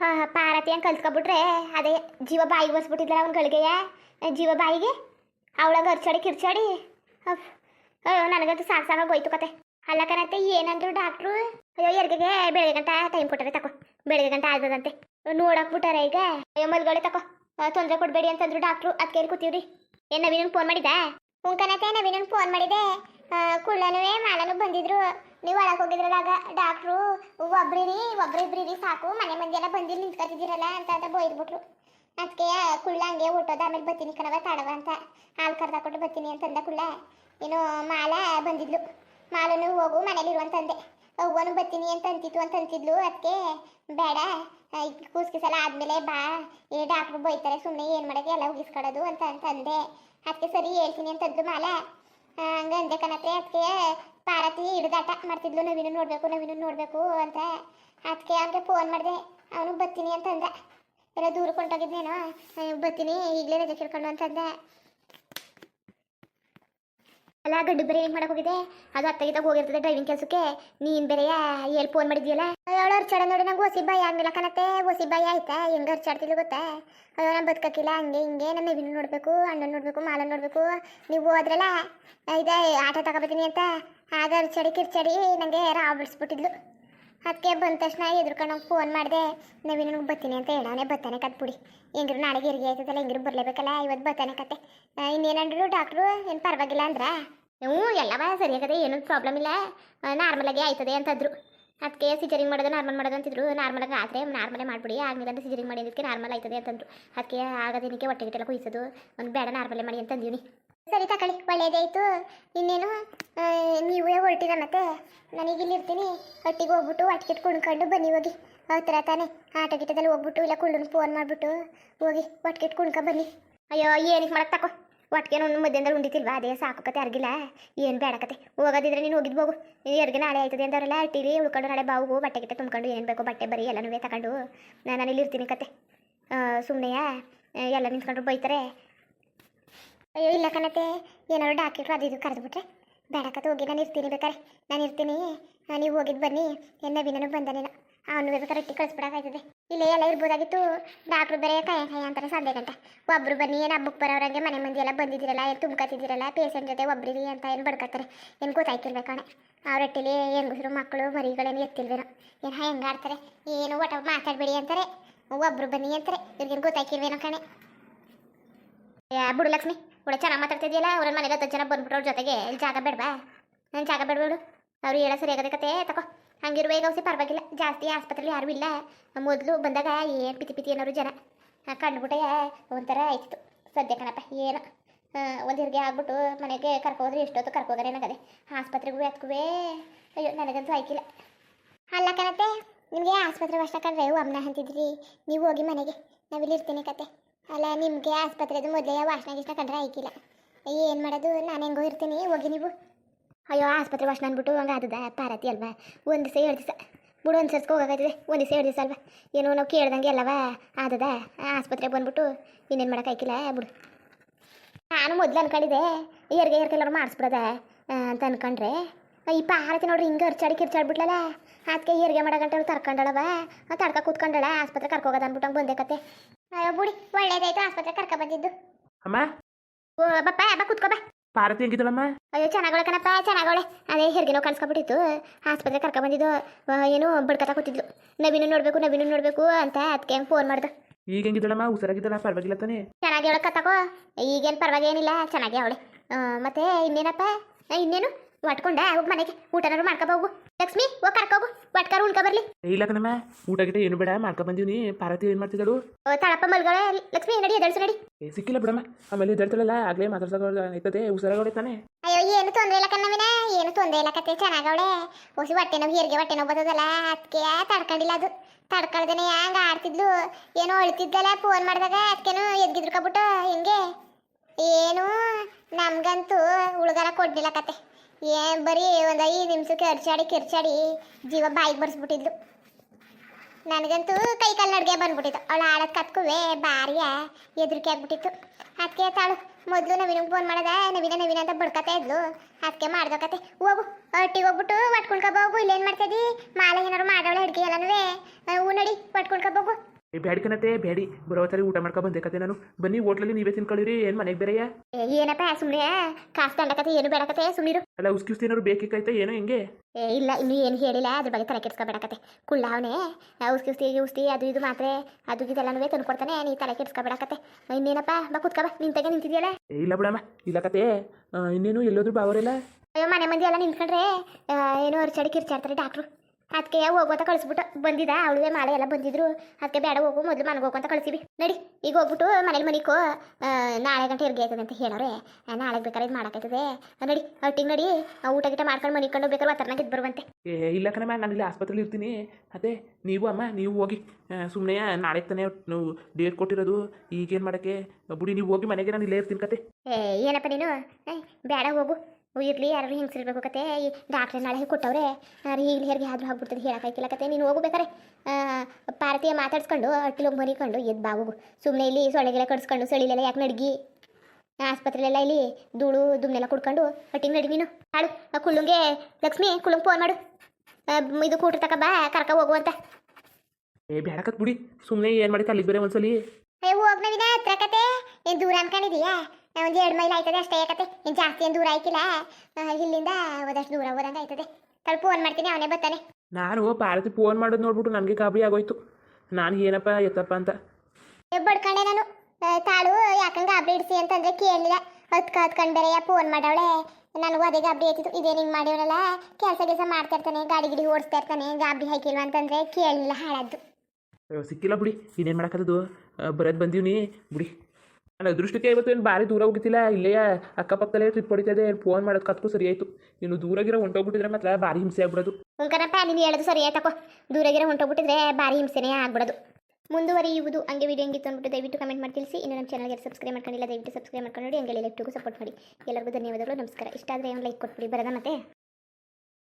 ಹಾ ಪಾರತಿ ಹಂಗೆ ಕಲ್ತ್ಕೊಬಿಟ್ರೆ ಅದೇ ಜೀವ ಬಾಯಿಗೆ ಬಸ್ಬಿಟ್ಟಿದ್ಲ ಅವ್ನ ಗಳಿಗೆಯ. ಜೀವ ಬಾಯಿಗೆ? ಅವಳ ಅರ್ಚಾಡಿ ಕಿರ್ಚಾಡಿ? ಅಯ್ಯೋ, ನನಗಂತೂ ಸಾಕು ಹೋಯ್ತು ಕತೆ. ಅಲ್ಲ ಏನಂದ್ರು ಡಾಕ್ಟ್ರು? ಅಯ್ಯೋ, ಎರ್ಗೆಗೆ ಬೆಳಗ್ಗೆ ಗಂಟ ಟೈಮ್ ಕೊಟ್ಟರೆ ತಕೋ. ಬೆಳಗ್ಗೆ ಗಂಟ ಆಗ್ತದಂತೆ ನೋಡಕ್ ಬಿಟ್ಟಾರೆ ಈಗ. ಅಯ್ಯೋ ಮಲ್ಗೊಳೆ ತಕೋ. ತೊಂದರೆ ಕೊಡಬೇಡಿ ಅಂತಂದ್ರು ಡಾಕ್ಟ್ರು. ಅದಕ್ಕೆ ಕೂತೀವ್ರಿ? ಏನ್ ನವೀನ್ ಫೋನ್ ಮಾಡಿದ್ದ ಹ್ಞೂ ಕಣತ್ತೆ ನವೀನ್ ಫೋನ್ ಮಾಡಿದೆ ಕುಳ್ಳನುವೆ ಮಾಲನು ಬಂದಿದ್ರು. ನೀವು ಒಳಗೆ ಹೋಗಿದ್ರಲ್ಲ ಡಾಕ್ಟ್ರು ಒಬ್ರಿರಿ ಒಬ್ರಿಬ್ರಿರಿ ಸಾಕು. ಮನೆ ಮಂದಿ ಎಲ್ಲ ಬಂದು ಇಲ್ಲಿ ನಿಂತ್ಕೊತಿದ್ದೀರಲ್ಲ ಅಂತ ಅಂತ ಬೈದ್ಬಿಟ್ರು. ಅದಕ್ಕೆ ಕುಳ್ಳ ಹಂಗೆ ಹೊಟ್ಟೋದ ಆಮೇಲೆ ಬರ್ತೀನಿ ಕಣವ ತಾಡವ ಅಂತ ಹಾಲು ಕರ್ದಾಕೊಟ್ಟು ಬರ್ತೀನಿ ಅಂತಂದ ಕುಳ್ಳ. ಏನು ಮಾಲ ಬಂದಿದ್ಲು. ಮಾಲನು ಹೋಗು ಮನೇಲಿ ಅಂತಂದೆ ಅವ್ವನು ಬತ್ತೀನಿ ಅಂತ ಅಂತಿತ್ತು, ಅಂತ ಅಂತಿದ್ಲು. ಅದಕ್ಕೆ ಬೇಡ. ಕೂಸ್ಕಿಸಲ ಆದ್ಮೇಲೆ ಬಾ, ಏ ಡಾಕ್ಟ್ರು ಬೈತಾರೆ ಸುಮ್ಮನೆ ಏನು ಮಾಡೋದು ಎಲ್ಲ ಉಗಿಸ್ಕೊಡೋದು ಅಂತ ಅಂತ ಅಂದೆ ಅದಕ್ಕೆ ಸರಿ ಹೇಳ್ತೀನಿ ಅಂತಂದು ಮಾಲ. ಹಂಗ ಅಂದೆ ಕಣತ್ತೆ ಅದಕ್ಕೆ ಪಾರತಿ ಹಿಡ್ದಾಟ ಮಾಡ್ತಿದ್ಲು ನವೀನು ನೋಡಬೇಕು ನವೀನು ನೋಡಬೇಕು ಅಂತ. ಅದಕ್ಕೆ ಅವನಿಗೆ ಫೋನ್ ಮಾಡಿದೆ, ಅವನು ಬರ್ತೀನಿ ಅಂತ ಅಂದ ಎಲ್ಲ ದೂರ ಕೊಂಡೋಗಿದ್ನೇನೋ ಬರ್ತೀನಿ ಈಗಲೇ ರಜೆ ಕೇಳ್ಕೊಂಡು ಅಂತಂದ. ಅಲ್ಲ, ಗಂಡು ಬೇರೆ ಏನು ಮಾಡಕ್ ಹೋಗಿದೆ ಅದು ಅತ್ತಗಿದಾಗ ಹೋಗಿರ್ತದೆ ಡ್ರೈವಿಂಗ್ ಕೆಲಸಕ್ಕೆ. ನೀನ್ ಬೇರೆಯ? ಎಲ್ಲಿ ಫೋನ್ ಮಾಡಿದ್ಯಲ್ಲ? ಅವಳು ಅರ್ಚಾಡ ನೋಡಿ, ನಂಗೆ ಹೊಸಿ ಭಯ ಆಗ್ಲಿಲ್ಲ ಕಣತ್ತೆ? ಹೊಸಿ ಭಯ ಆಯ್ತಾ? ಹೆಂಗೆ ಅರ್ಚಾಡ್ತಿಲ್ಲ ಗೊತ್ತಾ? ಅಯ್ಯೋ, ನಾನು ಬದುಕಕ್ಕಿಲ್ಲ, ಹಂಗೆ ಹಿಂಗೆ. ನನ್ನ ನವಿನ ನೋಡಬೇಕು, ಅಣ್ಣನ ನೋಡಬೇಕು, ಮಾಲನ್ ನೋಡಬೇಕು. ನೀವು ಹೋದ್ರಲ್ಲ, ಇದೆ ಆಟ ತಗೋಬತ್ತೀನಿ ಅಂತ. ಆಗ ಅರ್ಚಾಡಿ ಕಿರ್ಚಾಡಿ ನನಗೆ ರಾವ್ ಬಿಡಿಸ್ಬಿಟ್ಟಿದ್ಲು. ಅದಕ್ಕೆ ಬಂದ ತಕ್ಷಣ ಎದುರ್ಕೊಂಡು ಫೋನ್ ಮಾಡಿದೆ ನವೀನ ಬರ್ತೀನಿ ಅಂತ ಹೇಳವನೆ ಬರ್ತಾನೆ ಕತ್ಬಿಡಿ ಹೆಂಗ್ರು ನಾಳೆಗೆ ಹೆರಿಗೆ ಆಯ್ತದಲ್ಲ, ಹೆಂಗಿರು ಬರಲೇಬೇಕಲ್ಲ ಇವತ್ತು ಬರ್ತಾನೆ ಕತೆ. ಇನ್ನೇನಂದ್ರು ಡಾಕ್ಟ್ರು ಏನು ಪರವಾಗಿಲ್ಲ ಅಂದ್ರ? ಹ್ಞೂ ಎಲ್ಲವ ಸರಿಯಾಗದೆ, ಏನೂ ಪ್ರಾಬ್ಲಮ್ ಇಲ್ಲ. ನಾರ್ಮಲಾಗಿ ಆಯ್ತದೆ ಅಂತಂದ್ರು. ಅದಕ್ಕೆ ಸಿಜರಿಂಗ್ ಮಾಡೋದು ನಾರ್ಮಲ್ ಮಾಡೋದು ಅಂತಿದ್ರು. ನಾರ್ಮಲಾಗಿ ಆದರೆ ನಾರ್ಮಲೇ ಮಾಡಿಬಿಡಿ. ಆಗಲಿಲ್ಲ ಅಂತ ಸಿಜರಿಂಗ್ ಮಾಡಿದಕ್ಕೆ ನಾರ್ಮಲ್ ಆಯ್ತದೆ ಅಂತಂದ್ರು. ಅದಕ್ಕೆ ಆಗದೇನಕ್ಕೆ ಹೊಟ್ಟೆ ಗಿಟ್ಟೆಲ್ಲ ಕುಯ್ಸೋದು. ಒಂದು ಬೇಡ ನಾರ್ಮಲೇ ಮಾಡಿ ಅಂತಂದೀವಿ ಸರಿ ತಕೊಳ್ಳಿ ಒಳ್ಳೇದಾಯ್ತು. ಇನ್ನೇನು ನೀವೇ ಹೊರಟಿರ ಮತ್ತೆ? ನನಗೆ ಇಲ್ಲಿ ಇರ್ತೀನಿ. ಹಟ್ಟಿಗೆ ಹೋಗ್ಬಿಟ್ಟು ಹೊಟ್ಟಿಗೆ ಕುಣ್ಕೊಂಡು ಬನ್ನಿ, ಹೋಗಿ. ಹತ್ರ ತಾನೇ, ಆಟೋ ಗಿಟದಲ್ಲಿ ಹೋಗ್ಬಿಟ್ಟು ಇಲ್ಲ ಕುಳ್ಳನ ಫೋನ್ ಮಾಡಿಬಿಟ್ಟು ಹೋಗಿ ಹೊಟ್ಟಿಗೆ ಕುಣ್ಕೊ ಬನ್ನಿ. ಅಯ್ಯೋ ಏನಕ್ಕೆ ಮಾಡಕ್ಕೆ ತಕೋ. ಒಟ್ಟಿಗೆ ನಾನು ಮಧ್ಯಾಹ್ನದಲ್ಲಿ ಉಂಡಿತಿಲ್ವಾ? ಅದೇ ಸಾಕು ಕತೆ ಅರ್ಗಿಲ್ಲ ಏನು ಬೇಡ ಕತೆ. ಹೋಗೋದಿದ್ರೆ ನೀನು ಹೋಗಿದ್ದು ಹೋಗು. ಎರ್ಗೆ ನಾಳೆ ಆಯ್ತದೆ ಅಂದವರೆಲ್ಲ ಅಟ್ಟಿರಿ ಉಳ್ಕೊಂಡು ನಾಳೆ ಬಾವು, ಬಟ್ಟೆ ಗಿಟ್ಟೆ ತುಂಬ್ಕೊಂಡು ಏನು ಬೇಕು ಬಟ್ಟೆ ಬರೀ ಎಲ್ಲನೂ ತಗೊಂಡು. ನಾನು ಇಲ್ಲಿ ಇರ್ತೀನಿ ಕತೆ. ಸುಮ್ಮನೆಯ ಎಲ್ಲ ನಿಂತ್ಕೊಂಡ್ರು ಬೈತಾರೆ. ಅಯ್ಯೋ, ಇಲ್ಲ ಕಣತೆ. ಏನಾದ್ರು ಡಾಕ್ಟ್ರು ಅದು ಇದು ಕರೆದ್ಬಿಟ್ರೆ? ಬೇಡ ಕತೆ, ಹೋಗಿ, ನಾನು ಇರ್ತೀನಿ ಬೇಕಾರೆ. ನಾನು ಇರ್ತೀನಿ. ನೀವು ಹೋಗಿದ್ದು ಬನ್ನಿ. ನವೀನನು ಬಂದನೇನೋ ಅವನು ಬೇಕಾದ್ರೆ ಇಟ್ಟು ಕಳಿಸ್ಬಿಡೋಕ್ಕಾಯ್ತದೆ ಇಲ್ಲಿ ಎಲ್ಲ ಇರ್ಬೋದಾಗಿತ್ತು. ಡಾಕ್ಟ್ರು ಬೇರೆ ಕೈ ಕೈ ಅಂತಾರೆ ಸಾಧ್ಯ ಒಬ್ರು ಬನ್ನಿ, ಏನು ಹಬ್ಬಕ್ಕೆ ಬರೋರಂಗೆ ಮನೆ ಮಂದಿ ಎಲ್ಲ ಬಂದಿದ್ದೀರಲ್ಲ, ಏನು ತುಂಬ್ಕತ್ತಿದ್ದೀರಲ್ಲ ಪೇಷಂಟ್ ಜೊತೆ ಒಬ್ರಿರಿ ಅಂತ ಏನು ಬಡ್ಕತ್ತಾರೆ. ಏನು ಗೊತ್ತಾಯ್ತಿಲ್ವೇ ಕಣೆ. ಅವ್ರ ಹೊಟ್ಟೆಲಿ ಹೆಂಗಸರು ಮಕ್ಕಳು ಮರಿಗಳೇನು ಎತ್ತಿಲ್ವೇನೋ. ಏನು ಹೆಂಗಾಡ್ತಾರೆ ಏನು ಒಟ್ಟ ಮಾತಾಡಬೇಡಿ ಅಂತಾರೆ. ಒಬ್ರು ಬನ್ನಿ ಅಂತಾರೆ. ಇವ್ರಿಗೇನು ಗೊತ್ತಾಯ್ಕಿಲ್ವೇನೋ ಕಣೆ. ಬಿಡು ಲಕ್ಷ್ಮಿ. ಕೂಡ ಚೆನ್ನಾಗಿ ಮಾತಾಡ್ತಿದ್ಯಲ್ಲ ಅವ್ರ ಮನೆಗೆ ಹತ್ತು ಜನ ಬಂದ್ಬಿಟ್ರು ಅವ್ರ ಜೊತೆಗೆ ಇಲ್ಲಿ ಜಾಗ ಬೇಡವಾ? ನನ್ನ ಜಾಗ ಬೇಡಬೇಡು ಅವ್ರು ಹೇಳೋ ಸರಿಯಾಗದೆ ಕತೆ ತಕೋ. ಹಂಗಿರುವ ಈಗ ಔಷಧಿ ಪರವಾಗಿಲ್ಲ. ಜಾಸ್ತಿ ಆಸ್ಪತ್ರೆಲಿ ಯಾರೂ ಇಲ್ಲ. ಮೊದಲು ಬಂದಾಗ ಏನು ಪಿತಿ ಪಿತಿ ಅನ್ನೋರು ಜನ. ಕಂಡುಬಿಟ್ಟೆ ಒಂಥರ ಆಯ್ತು ಸದ್ಯ ಕಣಪ್ಪ, ಏನು? ಒಂದು ಹೆರಿಗೆ ಆಗ್ಬಿಟ್ಟು ಮನೆಗೆ ಕರ್ಕೋದ್ರೆ ಎಷ್ಟೊತ್ತು ಕರ್ಕೋಗರೆ ಏನಾಗದೆ ಆಸ್ಪತ್ರೆಗೂ ಎತ್ಕುವೆ ಅಯ್ಯೋ, ನನಗಂತೂ ಆಯ್ಕಿಲ್ಲ. ಅಲ್ಲ ಕಣತೆ ನಿಮಗೆ ಆಸ್ಪತ್ರೆ ಅಷ್ಟ ಕಂಡ್ರೆ ಅಮ್ಮನ ಅಂತಿದ್ರಿ. ನೀವು ಹೋಗಿ ಮನೆಗೆ. ನಾವಿಲ್ಲಿ ಇರ್ತೀನಿ ಕತೆ. ಅಲ್ಲ, ನಿಮಗೆ ಆಸ್ಪತ್ರೆದು ಮೊದಲೇ ವಾಸನೆ ಗಿಸ್ನ ಕಂಡ್ರೆ ಆಯ್ಕಿಲ್ಲ. ಏನು ಮಾಡೋದು? ನಾನು ಹೆಂಗೋ ಇರ್ತೀನಿ. ಹೋಗಿ ನೀವು. ಅಯ್ಯೋ ಆಸ್ಪತ್ರೆ ವಾಸನೆ ಅಂದ್ಬಿಟ್ಟು ಹಂಗೆ ಆದದ ಪಾರತಿ ಅಲ್ವಾ? ಒಂದು ದಿವಸ ಎರಡು ದಿವಸ. ಬಿಡು ಒಂದು ಸರ್ಸ್ಗೆ ಹೋಗೋಕಾಯ್ತದೆ ಒಂದು ದಿವಸ ಎರಡು ದಿವಸ ಅಲ್ವಾ? ಏನೋ ನಾವು ಕೇಳ್ದಂಗೆ ಅಲ್ಲವಾ? ಆದದ ಆಸ್ಪತ್ರೆಗೆ ಬಂದ್ಬಿಟ್ಟು ಇನ್ನೇನು ಮಾಡೋಕ್ಕಾಯ್ಕಿಲ್ಲ ಬಿಡು. ನಾನು ಮೊದ್ಲು ಅನ್ಕೊಂಡಿದ್ದೆ ಏರ್ಗೆ ಎಲ್ಲರೂ ಮಾಡಿಸ್ಬಿಡದ ಅಂತ ಅನ್ಕೊಂಡ್ರೆ ಈ ಪಾರತಿ ನೋಡ್ರಿ ಹಿಂಗೆ ಅರ್ಚಾಡಿ ಕಿರ್ಚಾಡ್ಬಿಟ್ಲಲ್ಲ ಅದಕ್ಕೆ ಏರ್ಗೆ ಮಾಡೋ ಗಂಟೆ ತರ್ಕೊಂಡಳವ ತಡ್ಕ ಕೂತ್ಕೊಂಡಳ ಆಸ್ಪತ್ರೆ ಕರ್ಕೋಗೋದು ಅಂದ್ಬಿಟ್ಟು ಬಂದೆ ಕತೆ ಅಯ್ಯೋ ಬುಡಿ ಒಳ್ಳೇದಾಯ್ತು ಆಸ್ಪತ್ರೆ ಕರ್ಕೊ ಬಂದಿದ್ದು. ಅಮ್ಮ? ಓ ಬಪ್ಪ ಬಾ ಕೂತ್ಕೋ ಬಾ. ಪಾರತಿ ಹೆಂಗಿದ್ದಳಮ್ಮ? ಅಯ್ಯೋ ಚೆನ್ನಾಗಳೆ ಕಣಪ್ಪ ಚೆನ್ನಾಗಳೆ ಅದೇ ಹೆರಿಗೆ ನೋವು ಕಾಣಿಸ್ಕೊಬಿಟ್ಟಿತ್ತು. ಆಸ್ಪತ್ರೆ ಕರ್ಕೊ ಬಂದಿದ್ದು. ಏನು ಬಡ್ಕತಾ ಕೂತಿದ್ಲು ನವೀನು ನೋಡ್ಬೇಕು ನವೀನು ನೋಡ್ಬೇಕು ಅಂತ ಅದಕ್ಕೆ ಹೆಂಗೆ ಫೋನ್ ಮಾಡ್ದೆ. ಈಗ ಹೆಂಗಿದ್ದಳಮ್ಮ? ಹುಷಾರಾಗಿದ್ದಳ? ಪರವಾಗಿಲ್ಲ ತಾನೆ? ಚೆನ್ನಾಗಿ ಹೇಳಕ್ ಕತ್ತಕೋ ಈಗೇನು ಪರವಾಗಿಲ್ಲ ಚೆನ್ನಾಗಿ ಅವಳೆ. ಮತ್ತೆ ಇನ್ನೇನಪ್ಪ? ಇನ್ನೇನು? ಒಟ್ಕೊಂಡೆ ಹೋಗಿ ಮನೆಗೆ. ಊಟನಾದ್ರು ಮಾಡ್ಕೊ ಹೋಗು. ಲಕ್ಷ್ಮಿ ಓ ಕರ್ಕೋಗು ಒಟ್ಕಾರ ಉಣ್ಕ ಬರ್ಲಿ. ಏ, ಇಲ್ಲ ಕಣಮ್ಮ ಊಟ ಗಿಟ ಏನು ಬೇಡ ಮಾಡ್ಕೊ ಬಂದೀನಿ ಪಾರತಿ ಏನು ಮಾಡ್ತಿದ್ದಳು? ಓ, ತಳಪ್ಪ ಮಲ್ಗಳೇ. ಲಕ್ಷ್ಮಿ ನಡಿ ಎದಳ್ಸು ನಡಿ. ಏ ಸಿಕ್ಕಿಲ್ಲ ಬಿಡಮ್ಮ. ಆಮೇಲೆ ಎದ್ದೇಳ್ತಾಳಲ್ಲ ಆಗ್ಲೇ ಮಾತಾಡ್ಸೋದು ಐತದೆ ಹುಷಾರಾಗವಳೆ ತಾನೇ. ಅಯ್ಯೋ ಏನು ತೊಂದ್ರೆ ಇಲ್ಲ ಕಣ್ಣವಿನ ಏನು ತೊಂದ್ರೆ ಇಲ್ಲ ಕತೆ ಚೆನ್ನಾಗವಳೆ. ಹೊಸಿ ಹೊಟ್ಟೆ ನೋವು ಹೀರಿಗೆ ಹೊಟ್ಟೆ ನೋವು ಬರ್ತದಲ್ಲ ಅದಕ್ಕೆ ತಡ್ಕೊಂಡಿಲ್ಲ ಅದು. ತಡ್ಕೊಳ್ದೇನೆ ಹ್ಯಾಂಗ ಆಡ್ತಿದ್ಲು. ಏನೋ ಅಳ್ತಿದ್ದಲ್ಲ ಫೋನ್ ಮಾಡಿದಾಗ ಅದಕ್ಕೇನು ಎದ್ಗಿದ್ರು ಕಬಿಟ್ಟು ಹಿಂಗೆ. ಏನು ನಮ್ಗಂತೂ ಉಳ್ಗಾರ ಕೊಡ್ಲಿಲ್ಲ ಕತೆ. ಏನ್ ಬರೀ ಒಂದು ಐದು ನಿಮಿಷಕ್ಕೆ ಅರ್ಚಾಡಿ ಕಿರ್ಚಾಡಿ ಜೀವ ಬಾಯಿಗೆ ಬರ್ಸ್ಬಿಟ್ಟಿದ್ಲು. ನನಗಂತೂ ಕೈ ಕಾಲು ನಡ್ಗೆ ಬಂದ್ಬಿಟ್ಟಿತ್ತು. ಅವಳು ಆಡೋದು ಕತ್ಕುವೆ, ಬಾರಿಯ ಎದ್ರಿಕೆ ಆಗ್ಬಿಟ್ಟಿತ್ತು. ಅದಕ್ಕೆ ತಾಳು, ಮೊದಲು ನವೀನಿಗೆ ಫೋನ್ ಮಾಡದ, ನವೀನ ನವೀನ ಅಂತ ಬಡ್ಕತಾ ಇದ್ಲು. ಅದಕ್ಕೆ ಮಾಡ್ಬೇಕತ್ತೆ ಹೋಗು ಒಟ್ಟಿಗೆ ಹೋಗ್ಬಿಟ್ಟು ಒಟ್ಕೊಂಡ್ಕೊ ಇಲ್ಲೇನು ಮಾಡ್ತಿದ್ದಿ ಮಾಲೆ ಏನಾರು ಮಾಡೋಳೆ ಅಡುಗೆ ಎಲ್ಲನೂ ಹೂ ನಡಿ ಪಟ್ಕೊಂಡ್ಕೊಬೋಗು ಏ ಬ್ಯಾಡಿ ಕಣತೆ ಬ್ಯಾಡಿ. ಬರೋ ಥರ ಊಟ ಮಾಡ್ಕೊ ಬಂದೆ ಕತೆ ನಾನು. ಬನ್ನಿ ಹೋಟ್ಲಲ್ಲಿ ನೀವೇ ತಿನ್ಕೊಳ್ಳಿರಿ. ಏನು ಮನೆಗೆ ಬೇರೆಯ? ಏನಪ್ಪ ಸುಮ್ಮನೆ ಕಾಸು ಕತೆ ಏನು ಬೇಡಕತೆ ಸುಮ್ಮನಿರು ಅಲ್ಲ ಉಸ್ಕಿ ಉಸ್ತಿ ಏನಾದ್ರು ಬೇಕಿಕ್ಕೈತೆ ಏನೋ ಹಿಂಗೆ? ಏ ಇಲ್ಲ ಇನ್ನು ಏನು ಹೇಳಿಲ್ಲ. ಅದ್ರ ಬಗ್ಗೆ ತಲೆ ಕೆಡ್ಸ್ಕೊಬೇಡಕತೆ ಕುಳ್ಳ ಅವನೇ. ಉಸ್ಕಿ ಉಸ್ತಿ ಉಸ್ತಿ ಅದು ಇದು ಮಾತ್ರ ಅದು ಇದೆಲ್ಲನೂ ತಂದು ಕೊಡ್ತಾನೆ. ನೀ ತಲೆ ಕೆಡ್ಸ್ಕೊಬೇಡಕತೆ ಇನ್ನೇನಪ್ಪ? ಬಾ ಕುತ್ಕೋ ಬಾ. ನಿಂತಾಗೆ ನಿಂತಿದ್ಯಲ್ಲ? ಇಲ್ಲ ಬಿಡಮ್ಮ. ಇಲ್ಲ ಕತೆ. ಇನ್ನೇನು ಎಲ್ಲೋದ್ರು ಬಾವರೆಲ್ಲ? ಅಯ್ಯೋ ಮನೆ ಮಂದಿ ಎಲ್ಲ ನಿಂತ್ಕೊಂಡ್ರೆ ಏನೋ ಅರ್ಚಾಡಿ ಕಿರ್ಚಾಡ್ತಾರೆ ಡಾಕ್ಟ್ರು. ಅದಕ್ಕೆ ಹೋಗೋತ ಕಳಿಸ್ಬಿಟ್ಟು ಬಂದಿದ್ದ ಅವಳುವೆ ಮಾಲೆ ಎಲ್ಲ ಬಂದಿದ್ರು. ಅದಕ್ಕೆ ಬೇಡ ಹೋಗು ಮೊದಲು ಮನೆಗೆ ಹೋಗು ಅಂತ ಕಳಿಸಿವಿ. ನಡಿ ಈಗ ಹೋಗ್ಬಿಟ್ಟು ಮನೇಲಿ ಮನಿಕೋ ನಾಳೆ ಗಂಟೆ ಹೆರಿಗೆ ಆಯ್ತದೆ ಅಂತ ಹೇಳೋರೆ ನಾಳೆ ನಾಳೆಗೆ ಬೇಕಾದ್ರೆ ಇದು ಮಾಡೋಕ್ಕಾಯ್ತದೆ ನಡಿ ಒಟ್ಟಿಗೆ ನಡಿ. ಊಟ ಗಿಟ ಮಾಡ್ಕೊಂಡು ಮನಿಕೊಂಡು ಬೇಕಾದ್ರೆ ಒತ್ತರ್ನಾಗ ಇದ್ದು ಬರುವಂತೆ. ಏ ಇಲ್ಲ ಕಣಮ್ಮ ನಾನು ಇಲ್ಲಿ ಆಸ್ಪತ್ರೆಲಿ ಇರ್ತೀನಿ. ಅದೇ ನೀವು ಅಮ್ಮ ನೀವು ಹೋಗಿ. ಸುಮ್ಮನೆ ನಾಳೆ ತಾನೇ ನೀವು ಡೇಟ್ ಕೊಟ್ಟಿರೋದು. ಈಗೇನು ಮಾಡೋಕ್ಕೆ? ಬುಡಿ ನೀವು ಹೋಗಿ ಮನೆಗೆ ನಾನು ಇಲ್ಲೇ ಇರ್ತೀನಿ ಕತೆ. ಏ ಏನಪ್ಪ ನೀನು? ಬೇಡ ಹೋಗು. ಇರ್ಲಿ ಯಾರು ಹಿಂಗ್ಸಿರ್ಬೇಕು ಕತೆ. ಈ ಡಾಕ್ಟ್ರ್ ನಾಳೆ ಕೊಟ್ಟವ್ರೆ? ಯಾರು ಈಗಲೇ ಹೆರಿಗೆ ಆದ್ರೂ ಆಗ್ಬಿಡ್ತದೆ ಹೇಳಕ್ಕಾಯ್ತಿಲ್ಲ ಕತೆ. ನೀನು ಹೋಗ್ಬೇಕಾರೆ ಪಾರತಿಯ ಮಾತಾಡ್ಸ್ಕೊಂಡು ಅಟ್ಟಿಲೋಗಿ ಮರಿಕೊಂಡು ಎದ್ದು ಬಾ ಹೋಗು. ಸುಮ್ಮನೆ ಇಲ್ಲಿ ಸೊಳ್ಳೆಗೆಲ್ಲ ಕಡಿಸ್ಕೊಂಡು ಸಳಿಲೆಲ್ಲ ಯಾಕೆ ನಡ್ಗಿ? ಆಸ್ಪತ್ರೆಲೆಲ್ಲ ಇಲ್ಲಿ ಧೂಳು ದುಮ್ನೆಲ್ಲ ಕುಡ್ಕೊಂಡು ಹೊಟ್ಟಿಗೆ ನಡಿ ನೀನು. ಹಾಳು. ಆ ಕುಳ್ಳುಂಗೆ ಲಕ್ಷ್ಮಿ ಕುಳ್ಳುಂಗೆ ಫೋನ್ ಮಾಡು. ಇದು ಕೂಟ್ರ ತಕ ಬಾ ಕರ್ಕ ಹೋಗುವಂತ ಏ ಬೇಡಕತ್ ಬಿಡಿ ಸುಮ್ಮನೆ ಏನು ಮಾಡಿ ಅಲ್ಲಿಗೆ ಬೇರೆ ಒಂದ್ಸಲಿ? ಏ ಹೋಗ್ ನವೀನ ಹತ್ರ ಕತೆ. ಏನು ದೂರ ಅನ್ಕೊಂಡಿದೀಯಾ? ಒಂದು ಎರಡು ಮೈಲ್ ಆಯ್ತದೆ ಅಷ್ಟೇ ಯಾಕತ್ತೆ ಏನು ಜಾಸ್ತಿ ಏನು ದೂರ ಆಯ್ತಿಲ್ಲ ಇಲ್ಲಿಂದ ಹೋದಷ್ಟು ದೂರ ಹೋದಂಗೆ ಆಯ್ತದೆ. ಸ್ವಲ್ಪ ಫೋನ್ ಮಾಡ್ತೀನಿ ಅವನೇ ಬರ್ತಾನೆ. ನಾನು ಪಾರ್ವತಿ ಫೋನ್ ಮಾಡೋದು ನೋಡ್ಬಿಟ್ಟು ನನಗೆ ಗಾಬರಿ ಆಗೋಯ್ತು. ನಾನು ಏನಪ್ಪ ಎತ್ತಪ್ಪ ಅಂತ. ಬಡ್ಕೊಂಡೆ ನಾನು. ತಾಳು ಯಾಕಂಗೆ ಗಾಬರಿ ಇಡ್ಸಿ ಅಂತಂದ್ರೆ ಕೇಳಲಿಲ್ಲ. ಹತ್ಕ ಹತ್ಕೊಂಡ್ ಬೇರೆ ಫೋನ್ ಮಾಡವಳೆ. ನನಗೂ ಅದೇ ಗಾಬರಿ ಆಯ್ತಿತ್ತು. ಇದೇನು ಹಿಂಗೆ ಮಾಡಿವನಲ್ಲ ಕೆಲಸ ಕೆಲಸ ಮಾಡ್ತಾ ಇರ್ತಾನೆ ಗಾಡಿ ಗಿಡಿ ಓಡಿಸ್ತಾ ಇರ್ತಾನೆ ಗಾಬರಿ ಹಾಕಿಲ್ವ ಅಂತಂದ್ರೆ ಕೇಳಲಿಲ್ಲ ಹಾಳಾದ್ದು. ಸಿಕ್ಕಿಲ್ಲ ಬಿಡಿ. ಇನ್ನೇನು ಮಾಡೋಕ್ಕದು ಬರೋದು ಬಂದೀವಿ ಬಿಡಿ. ನಾನು ಅದೃಷ್ಟಕ್ಕೆ ಇವತ್ತು ಏನು ಭಾರಿ ದೂರ ಹೋಗಿತ್ತಿಲ್ಲ ಇಲ್ಲೇ ಅಕ್ಕಪಕ್ಕದಲ್ಲೇ ಟ್ರಿಪ್ ಇದೆ ಫೋನ್ ಮಾಡೋದು ಕತ್ಕು ಸರಿ ಆಯಿತು ಇನ್ನು ದೂರಾಗಿರೋ ಹೊಂಟೋಗ್ಬಿಟ್ಟಿದ್ರೆ ಮಾತ್ರ ಭಾರಿ ಹಿಂಸೆ ಆಗ್ಬಿಡೋದು. ಉಂಕನಪ್ಪ ನೀನು ಹೇಳೋದು ಸರಿ ಆಯ್ತಕೋ ದೂರಗಿರೋ ಹೊಂಟೋಗ್ಬಿಟ್ಟಿದ್ರೆ ಭಾರಿ ಹಿಂಸೆನೇ ಆಗ್ಬಿಡೋದು. ಮುಂದುವರಿಯುವುದು ಹಂಗೆ ವಿಡಿಯೋ ಹೆಂಗಿತ್ತು ಅಂದ್ಬಿಟ್ಟು ದಯವಿಟ್ಟು ಕಮೆಂಟ್ ಮಾಡಿ ತಿಳಿಸಿ. ಇನ್ನು ನಮ್ಮ ಚಾನಲ್ಗೆ ಸಬ್ಸ್ಕ್ರೈಬ್ ಮಾಡ್ಕೊಂಡಿಲ್ಲ, ದಯವಿಟ್ಟು ಸಬ್ಸ್ಕ್ರೈಬ್ ಮಾಡ್ಕೊಂಡು ನೋಡಿ, ಹಂಗೆ ಎಲ್ಲರಿಗೂ ಸಪೋರ್ಟ್ ಮಾಡಿ. ಎಲ್ಲರಿಗೂ ಧನ್ಯವಾದಗಳು, ನಮಸ್ಕಾರ. ಇಷ್ಟ ಆದರೆ ಒಂದು ಲೈಕ್ ಕೊಟ್ಬಿಡಿ, ಬರೋದ ಮತ್ತೆ?